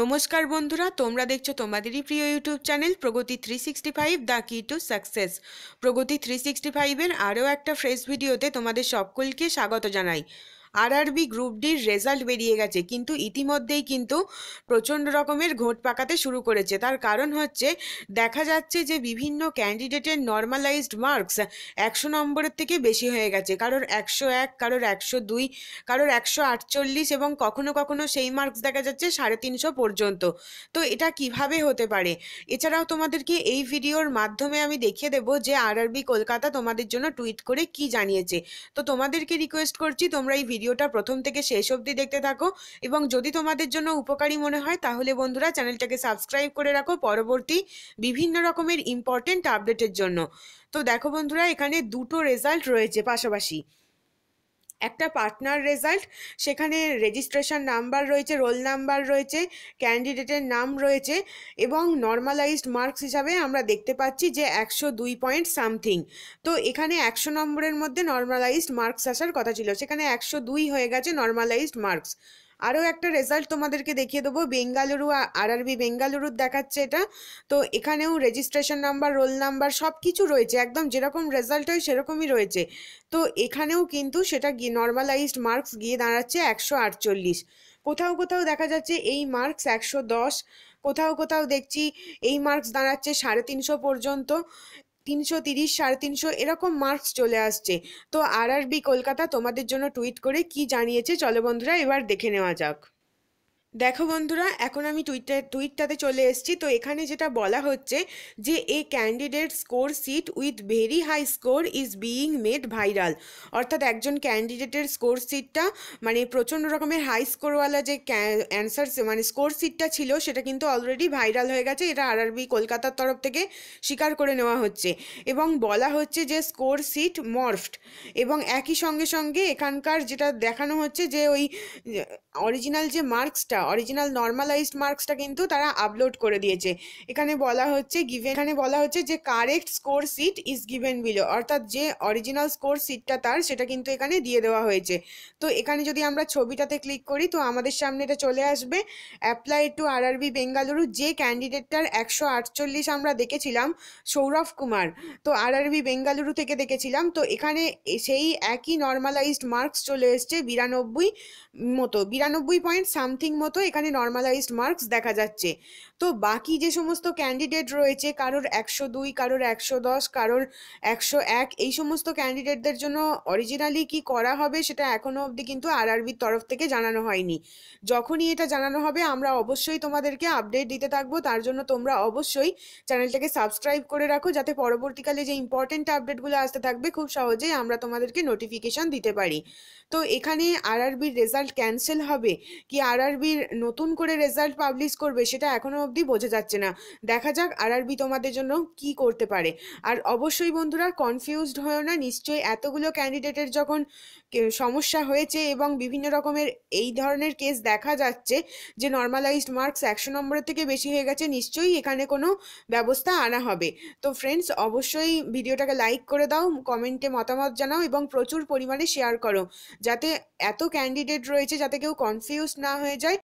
নমস্কার বন্ধুরা, তোমরা দেখছ তোমাদেরই প্রিয় YouTube channel Pragati three sixty five the key to success. Pragati three sixty ফাইভের আরও একটা ফ্রেশ ভিডিওতে তোমাদের সকলকে স্বাগত জানাই। আরআরবি গ্রুপ ডির রেজাল্ট বেরিয়ে গেছে। কিন্তু ইতিমধ্যেই কিন্তু প্রচণ্ড রকমের ঘোট পাকাতে শুরু করেছে। তার কারণ হচ্ছে, দেখা যাচ্ছে যে বিভিন্ন ক্যান্ডিডেটের নর্মালাইজড মার্কস একশো নম্বরের থেকে বেশি হয়ে গেছে। কারোর একশো এক, কারোর একশো দুই, কারোর একশো আটচল্লিশ এবং কখনো কখনো সেই মার্কস দেখা যাচ্ছে সাড়ে তিনশো পর্যন্ত। তো এটা কীভাবে হতে পারে? এছাড়াও তোমাদেরকে এই ভিডিওর মাধ্যমে আমি দেখিয়ে দেবো যে আরআরবি কলকাতা তোমাদের জন্য টুইট করে কি জানিয়েছে। তো তোমাদেরকে রিকোয়েস্ট করছি, তোমরা এই ভিডিওটা প্রথম থেকে শেষ অবধি দেখতে থাকো এবং যদি তোমাদের জন্য উপকারী মনে হয় তাহলে বন্ধুরা চ্যানেলটাকে সাবস্ক্রাইব করে রাখো পরবর্তী বিভিন্ন রকমের ইম্পর্টেন্ট আপডেটের জন্য। তো দেখো বন্ধুরা এখানে দুটো রেজাল্ট রয়েছে পাশাপাশি। একটা পার্টনার রেজাল্ট সেখানে রেজিস্ট্রেশন নাম্বার রয়েছে রোল নাম্বার রয়েছে ক্যান্ডিডেটের নাম রয়েছে এবং নর্মালাইজড মার্কস হিসাবে আমরা দেখতে পাচ্ছি যে একশো দুই পয়েন্ট সামথিং তো এখানে একশো নম্বরের মধ্যে নর্মালাইজড মার্কস আসার কথা ছিল, সেখানে একশো দুই হয়ে গেছে নর্মালাইজড মার্কস আরও একটা রেজাল্ট তোমাদেরকে দেখিয়ে দেবো। বেঙ্গালুরু আরআরবি বেঙ্গালুরুর দেখাচ্ছে এটা। তো এখানেও রেজিস্ট্রেশন নাম্বার রোল নাম্বার সব কিছু রয়েছে। একদম যেরকম রেজাল্ট হয় সেরকমই রয়েছে। তো এখানেও কিন্তু সেটা গিয়ে নর্মালাইজড মার্কস গিয়ে দাঁড়াচ্ছে একশো আটচল্লিশ। কোথাও কোথাও দেখা যাচ্ছে এই মার্কস একশো দশ। কোথাও কোথাও দেখছি এই মার্কস দাঁড়াচ্ছে সাড়ে তিনশো পর্যন্ত। তিনশো তিরিশ, সাড়ে তিনশো এরকম মার্কস চলে আসছে। তো আরআরবি কলকাতা তোমাদের জন্য টুইট করে কি জানিয়েছে? চলো বন্ধুরা, এবার দেখে নেওয়া যাক। দেখো বন্ধুরা, এখন আমি টুইটার টুইটটাতে চলে এসেছি। তো এখানে যেটা বলা হচ্ছে যে, a candidate score sheet with very high score is being made viral অর্থাৎ একজন ক্যান্ডিডেটের স্কোর সিটটা মানে প্রচণ্ড রকমের হাই স্কোরওয়ালা যে অ্যান্সার মানে স্কোর সিটটা ছিল, সেটা কিন্তু অলরেডি ভাইরাল হয়ে গেছে। এটা আর আরআরবি কলকাতার তরফ থেকে স্বীকার করে নেওয়া হচ্ছে। এবং বলা হচ্ছে যে স্কোর সিট মর্ফড এবং একই সঙ্গে সঙ্গে এখানকার যেটা দেখানো হচ্ছে যে, ওই, অরিজিনাল যে মার্কসটা অরিজিনাল নর্মালাইজড মার্কসটা কিন্তু তারা আপলোড করে দিয়েছে। এখানে বলা হচ্ছে গিভেন এখানে বলা হচ্ছে যে correct score sheet is given below অর্থাৎ যে অরিজিনাল স্কোর সিটটা তার সেটা কিন্তু এখানে দিয়ে দেওয়া হয়েছে। তো এখানে যদি আমরা ছবিটাতে ক্লিক করি, তো আমাদের সামনে এটা চলে আসবে। অ্যাপ্লাই টু আরআরবি বেঙ্গালুরু যে ক্যান্ডিডেটটার একশো আটচল্লিশ আমরা দেখেছিলাম, সৌরভ কুমার। তো আরআরবি বেঙ্গালুরু থেকে দেখেছিলাম, তো এখানে সেই একই নর্মালাইজড মার্কস চলে এসছে বিরানব্বই মতো, বিরানব্বই পয়েন্ট সামথিং মতো এখানে নর্মালাইজড মার্কস দেখা যাচ্ছে। তো বাকি যে সমস্ত ক্যান্ডিডেট রয়েছে, কারোর একশো দুই, কারোর একশো দশ, কারোর একশো এক, এই সমস্ত ক্যান্ডিডেটদের জন্য অরিজিনালি কি করা হবে সেটা এখনও অবধি কিন্তু আরআরবির তরফ থেকে জানানো হয়নি। যখনই এটা জানানো হবে, আমরা অবশ্যই তোমাদেরকে আপডেট দিতে থাকব। তার জন্য তোমরা অবশ্যই চ্যানেলটাকে সাবস্ক্রাইব করে রাখো, যাতে পরবর্তীকালে যে ইম্পর্টেন্ট আপডেটগুলো আসতে থাকবে, খুব সহজেই আমরা তোমাদেরকে নোটিফিকেশন দিতে পারি। তো এখানে আরআরবির রেজাল্ট ক্যান্সেল হবে। কি আরআরবির নতুন করে রেজাল্ট পাবলিশ করবে, সেটা এখনও অবধি বোঝা যাচ্ছে না। দেখা যাক আরআরবি তোমাদের জন্য কি করতে পারে। আর অবশ্যই বন্ধুরা কনফিউজড হয়েও না, নিশ্চয়ই এতগুলো ক্যান্ডিডেটের যখন সমস্যা হয়েছে এবং বিভিন্ন রকমের এই ধরনের কেস দেখা যাচ্ছে যে নর্মালাইজড মার্কস একশো নম্বরের থেকে বেশি হয়ে গেছে, নিশ্চয়ই এখানে কোনো ব্যবস্থা আনা হবে। তো ফ্রেন্ডস অবশ্যই ভিডিওটাকে লাইক করে দাও কমেন্টে মতামত জানাও এবং প্রচুর পরিমাণে শেয়ার করো। যাতে এত ক্যান্ডিডেট রয়েছে যাতে কেউ কনফিউজ না হয়ে যায়।